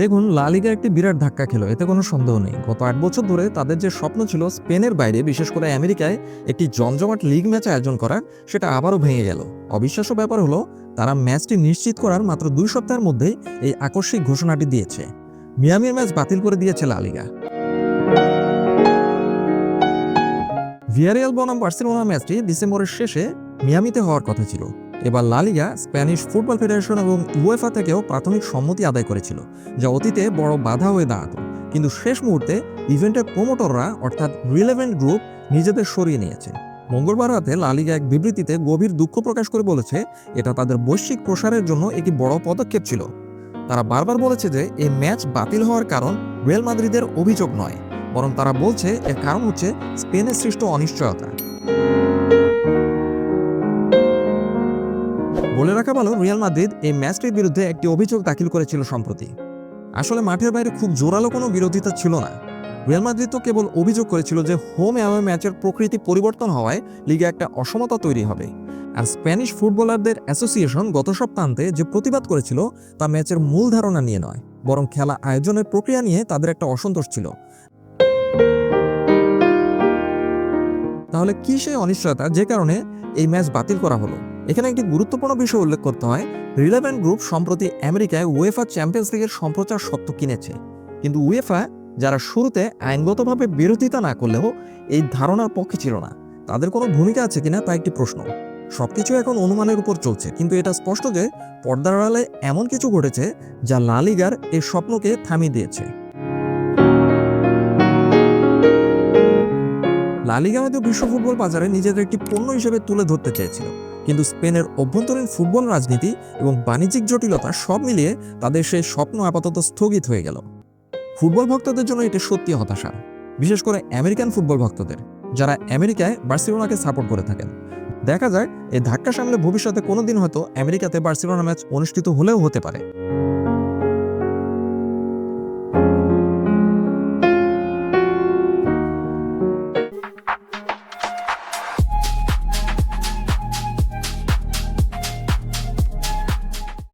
দেখুন লালিগা একটি বিরাট ধাক্কা খেলো, এতে কোনো সন্দেহ নেই। গত আট বছর ধরে তাদের যে স্বপ্ন ছিল স্পেনের বাইরে, বিশেষ করে আমেরিকায় একটি জমজমাট লিগ ম্যাচ আয়োজন করার সেটা আবারও ভেঙে গেল। অবিশ্বাস্য ব্যাপার হলো, তারা ম্যাচটি নিশ্চিত করার মাত্র দুই সপ্তাহের মধ্যেই এই আকস্মিক ঘোষণাটি দিয়েছে। মিয়ামির ম্যাচ বাতিল করে দিয়েছে লালিগা ভিয়ারিয়াল বনাম বার্সেলোনা ম্যাচটি ডিসেম্বরের শেষে মিয়ামিতে হওয়ার কথা ছিল। এবার La Liga Spanish football federation এবং ইউএফা থেকেও প্রাথমিক সম্মতি আদায় করেছিল, যা অতীতে বড় বাধা হয়ে দাঁড়াতো। কিন্তু শেষ মুহূর্তে ইভেন্টের প্রমোটররা, অর্থাৎ রিলেভেন্ট গ্রুপ, নিজেদের সরিয়ে নিয়েছে। মঙ্গলবার রাতে লালিগা এক বিবৃতিতে গভীর দুঃখ প্রকাশ করে বলেছে, এটা তাদের বৈশ্বিক প্রসারের জন্য একটি বড় পদক্ষেপ ছিল। তারা বারবার বলেছে যে এই ম্যাচ বাতিল হওয়ার কারণ রিয়াল মাদ্রিদের অভিযোগ নয়, বরং তারা বলছে, এর কারণ হচ্ছে স্পেনের সৃষ্ট অনিশ্চয়তা। বলে রাখা ভালো, রিয়াল মাদ্রিদ এই ম্যাচটির বিরুদ্ধে একটি অভিযোগ দাখিল করেছিল সম্প্রতি। আসলে মাঠের বাইরে খুব জোরালো কোনো বিরোধিতা ছিল না। রিয়াল মাদ্রিদ তো কেবল অভিযোগ করেছিল যে হোম অ্যাওয়ে ম্যাচের প্রকৃতি পরিবর্তন হওয়ায় লিগে একটা অসমতা তৈরি হবে। আর স্প্যানিশ ফুটবলারদের অ্যাসোসিয়েশন গত সপ্তাহান্তে যে প্রতিবাদ করেছিল তা ম্যাচের মূল ধারণা নিয়ে নয়, বরং খেলা আয়োজনের প্রক্রিয়া নিয়ে তাদের একটা অসন্তোষ ছিল। তাহলে কি সেই অনিশ্চয়তা? যে কারণে এই ম্যাচ বাতিল করা হলো। এখানে একটি গুরুত্বপূর্ণ বিষয় উল্লেখ করতে হয়। রিলেভেন্ট গ্রুপ সম্প্রতি আমেরিকায় উয়েফা চ্যাম্পিয়ন্স লিগের সম্প্রচার সত্ত্ব কিনেছে। কিন্তু উয়েফা, যারা শুরুতে আইনগতভাবে বিরোধিতা না করলেও এই ধারণার পক্ষে ছিল না, তাদের কোনো ভূমিকা আছে কিনা তা একটি প্রশ্ন। সবকিছু এখন অনুমানের উপর চলছে, কিন্তু এটা স্পষ্ট যে পর্দার আড়ালে এমন কিছু ঘটেছে যা লালিগার এই স্বপ্নকে থামিয়ে দিয়েছে। লালিগা হয়তো বিশ্ব ফুটবল বাজারে নিজেদের একটি পণ্য হিসেবে তুলে ধরতে চেয়েছিল। কিন্তু স্পেনের অভ্যন্তরীণ ফুটবল রাজনীতি এবং বাণিজ্যিক জটিলতা সব মিলিয়ে তাদের সেই স্বপ্ন আপাতত স্থগিত হয়ে গেল। ফুটবল ভক্তদের জন্য এটি সত্যি হতাশা। বিশেষ করে আমেরিকান ফুটবল ভক্তদের, যারা আমেরিকায় বার্সেলোনাকে সাপোর্ট করে থাকেন। দেখা যায় এই ধাক্কা সামলে ভবিষ্যতে কোনোদিন হয়তো আমেরিকাতে বার্সিলোনা ম্যাচ অনুষ্ঠিত হলেও হতে পারে।